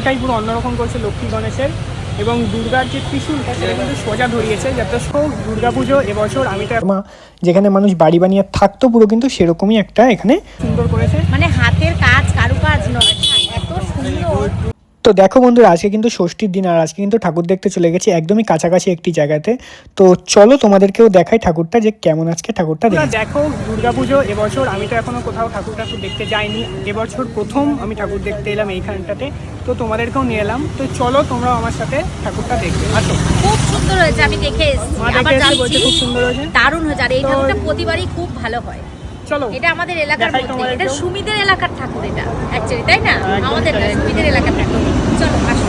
এটাই পুরো অন্যরকম করেছে লক্ষ্মী গণেশের এবং দুর্গার যে ত্রিশুল সেটা কিন্তু সোজা ধরিয়েছে যাতে দুর্গা পুজো এবছর আমি তো মা যেখানে মানুষ বাড়ি বানিয়ে থাকতো পুরো কিন্তু সেরকমই একটা এখানে সুন্দর করেছে। মানে হাতের কাজ কারুকাজ নয় এত সুন্দর তো দেখো বন্ধুরা আজকে কিন্তু ষষ্ঠীর দিন আর আজকে কিন্তু ঠাকুর দেখতে চলে গেছি একদমই কাছাকাছি একটি জায়গাতে। তো চলো তোমাদেরকেও দেখাই ঠাকুরটা যে কেমন আজকে ঠাকুরটা দেখো দুর্গা পুজো এবছর আমি তো এখনও কোথাও ঠাকুর ঠাকুর দেখতে যাইনি। এবছর প্রথম আমি ঠাকুর দেখতে এলাম এইখানটাতে। তো তোমাদেরকেও নিয়ে এলাম। তো চলো তোমরা আমার সাথে ঠাকুরটা দেখবে। আসো। খুব সুন্দর হয়েছে আমি দেখে এসেছি। খুব সুন্দর হয়েছে। দারুণ হয়েছে। আর এই ঠাকুরটা প্রতিবারই খুব ভালো হয়। চলো। এটা আমাদের এলাকার মধ্যে। এটা সুমিদের এলাকার ঠাকুর এটা অ্যাকচুয়ালি তাই না? আমাদের সুমিদের এলাকার ঠাকুর। চলো আসো।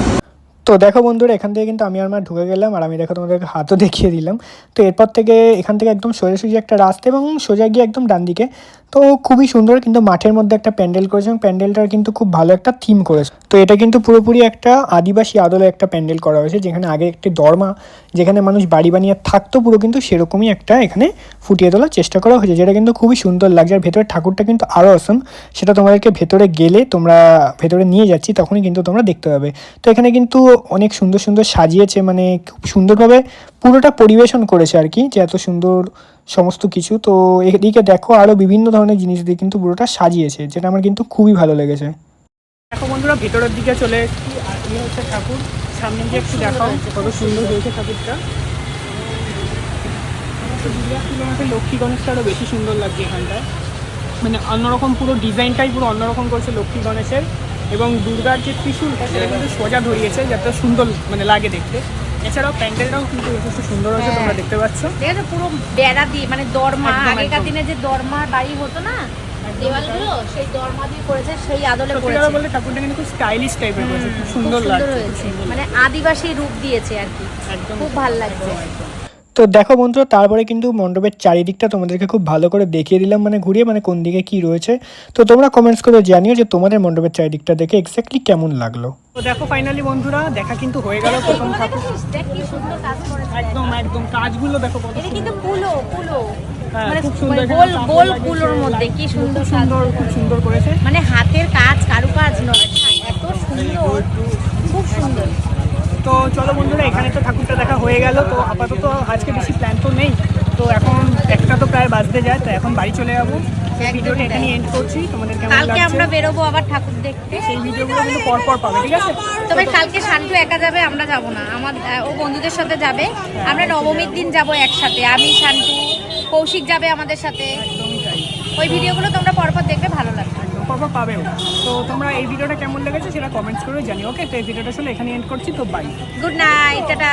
তো দেখো বন্ধুরা এখান থেকে কিন্তু আমি আর মা ঢুকে গেলাম আর আমি দেখো তোমাদেরকে হাতও দেখিয়ে দিলাম। তো এরপর থেকে এখান থেকে একদম সোজাসুজি একটা রাস্তা এবং সোজা গিয়ে একদম ডান দিকে। তো খুবই সুন্দর কিন্তু মাঠের মধ্যে একটা প্যান্ডেল করেছে এবং প্যান্ডেলটার কিন্তু খুব ভালো একটা থিম করেছে। তো এটা কিন্তু পুরোপুরি একটা আদিবাসী আদলে একটা প্যান্ডেল করা হয়েছে, যেখানে আগে একটি দরমা, যেখানে মানুষ বাড়ি বানিয়ে থাকতো পুরো কিন্তু সেরকমই একটা এখানে ফুটিয়ে তোলার চেষ্টা করা হয়েছে, যেটা কিন্তু খুবই সুন্দর লাগছে। আর ভেতরের ঠাকুরটা কিন্তু আরও অসম সেটা তোমাদেরকে ভেতরে গেলে তোমরা ভেতরে নিয়ে যাচ্ছি, তখনই কিন্তু তোমরা দেখতে পাবে। তো এখানে কিন্তু অনেক সুন্দর সুন্দর সাজিয়েছে মানে খুব সুন্দরভাবে পুরোটা পরিবেশন করেছে আর কি, যে এত সুন্দর সমস্ত কিছু। তো এদিকে দেখো আরও বিভিন্ন ধরনের জিনিস দিয়ে কিন্তু পুরোটা সাজিয়েছে, যেটা আমার কিন্তু খুবই ভালো লেগেছে। দেখো বন্ধুরা, ভেতরের দিকে চলে এসেছি। আর হচ্ছে ঠাকুর। সামনে গিয়ে একটু দেখাও কত সুন্দর হয়েছে ঠাকুরটা। লক্ষ্মী গণেশটা আরও বেশি সুন্দর লাগছে এখানটায়। মানে অন্যরকম পুরো ডিজাইনটাই পুরো অন্যরকম করেছে লক্ষ্মী গণেশের। এবং দুর্গার যে ত্রিশূলটা, সেটা কিন্তু সোজা ধরিয়েছে যাতে সুন্দর মানে লাগে দেখতে। এছাড়াও প্যান্ডেলটাও কিন্তু যথেষ্ট সুন্দর হয়েছে তোমরা দেখতে পাচ্ছ। ঠিক আছে পুরো বেড়া দিয়ে মানে দরমা আগেকার দিনে যে দরমার বাড়ি হতো না দেওয়ালগুলো সেই দরমা দিয়ে করেছে সেই আদলে করেছে। কথা ঠাকুরটা কিন্তু খুব স্টাইলিশ টাইপের করেছে খুব খুব সুন্দর সুন্দর লাগছে। হয়েছে। মানে আদিবাসী রূপ দিয়েছে আর কি। একদম খুব ভালো লাগছে। তো দেখো বন্ধুরা তারপরে কিন্তু মণ্ডপের চারিদিকটা তোমাদেরকে খুব ভালো করে দেখিয়ে দিলাম মানে ঘুরিয়ে মানে কোন দিকে কি রয়েছে। তো তোমরা কমেন্টস করে জানিও যে তোমাদের মণ্ডপের চারিদিকটা দেখে এক্স্যাক্টলি কেমন লাগল। তো দেখো ফাইনালি বন্ধুরা দেখা কিন্তু হয়ে গেল প্রথম ঠাকুর। দেখেছিস? দেখ কি সুন্দর কাজ করেছে। একদম একদম কাজগুলো দেখো কত কিন্তু কুলো হ্যাঁ, মানে খুব সুন্দর গোল এখানে গোল কাপড় কুলোর লাগিয়েছে। মধ্যে কি সুন্দর সুন্দর সুন্দর মানে হাতের কাজ কারুকাজ নয়। এত সুন্দর। খুব সুন্দর। তো চলো বন্ধুরা এখানে তো ঠাকুরটা দেখা হয়ে গেল। তো আপাতত আজকে বেশি প্ল্যান তো নেই। তো এখন একটা তো প্রায় বাজতে যায় তো এখন বাড়ি চলে যাব। ভিডিওটা এখানে। এন্ড করছি। তোমাদের কেমন কালকে আমরা বেরোবো আবার ঠাকুর দেখতে। সেই ভিডিওগুলো কিন্তু পর পর পাবে ঠিক আছে? তবে কালকে একা যাবে আমরা যাব না। আমার ও বন্ধুদের সাথে যাবে। আমরা নবমীর দিন যাব একসাথে। আমি কৌশিক যাবে আমাদের সাথে। ওই ভিডিওগুলো তোমরা পরপর দেখবে ভালো লাগবে। একদম পর পর পাবেও। তো তোমরা এই ভিডিওটা কেমন লেগেছে সেটা কমেন্টস করে জানি ওকে তো এই ভিডিওটা আসলে এখানে এন্ড করছি, তো বাই গুড নাইট টাটা!